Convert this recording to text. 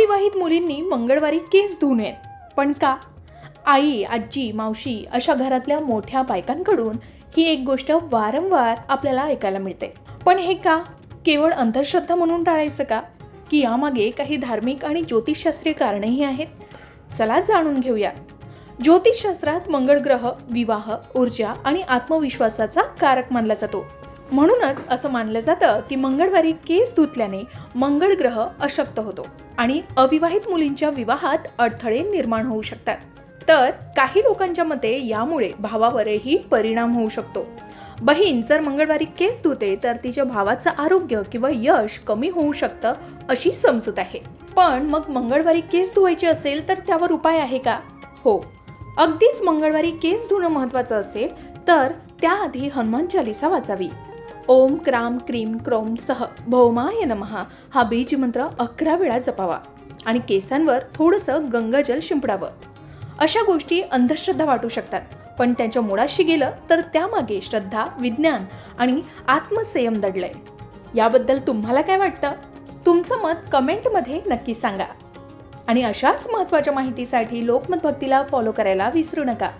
अविवाहित मुलींनी मंगळवारी केस धुऊ नयेत. पण का? आई आजी मावशी अशा घरातल्या मोठ्या बायकांकडून ही एक गोष्ट वारंवार आपल्याला ऐकायला मिळते. पण हे का? केवळ अंधश्रद्धा म्हणून टाळायचं का? की यामागे काही धार्मिक आणि ज्योतिषशास्त्रीय कारणेही आहेत? चला जाणून घेऊया. ज्योतिषशास्त्रात मंगळ ग्रह विवाह ऊर्जा आणि आत्मविश्वासाचा कारक मानला जातो. म्हणूनच असं मानलं जातं की मंगळवारी केस धुतल्याने मंगळ ग्रह अशक्त होतो आणि अविवाहित मुलींच्या विवाहात अडथळे निर्माण होऊ शकतात. तर काही लोकांच्या मते यामुळे भावावरही परिणाम होऊ शकतो. बहीण जर मंगळवारी केस धुते तर तिच्या भावाचं आरोग्य किंवा यश कमी होऊ शकतं अशी समजूत आहे. पण मग मंगळवारी केस धुवायचे असेल तर त्यावर उपाय आहे का? हो. अगदीच मंगळवारी केस धुणं महत्वाचं असेल तर त्याआधी हनुमान चालिसा वाचावी. ओम क्राम क्रीम क्रोम सह भौमाय नमहा हा बीज मंत्र अकरा वेळा जपावा आणि केसांवर थोडंसं गंगाजल शिंपडावं. अशा गोष्टी अंधश्रद्धा वाटू शकतात पण त्यांच्या मुळाशी गेलं तर त्यामागे श्रद्धा विज्ञान आणि आत्मसंयम दडलंय. याबद्दल तुम्हाला काय वाटतं? तुमचं मत कमेंटमध्ये नक्की सांगा. आणि अशाच महत्त्वाच्या माहितीसाठी लोकमत भक्तीला फॉलो करायला विसरू नका.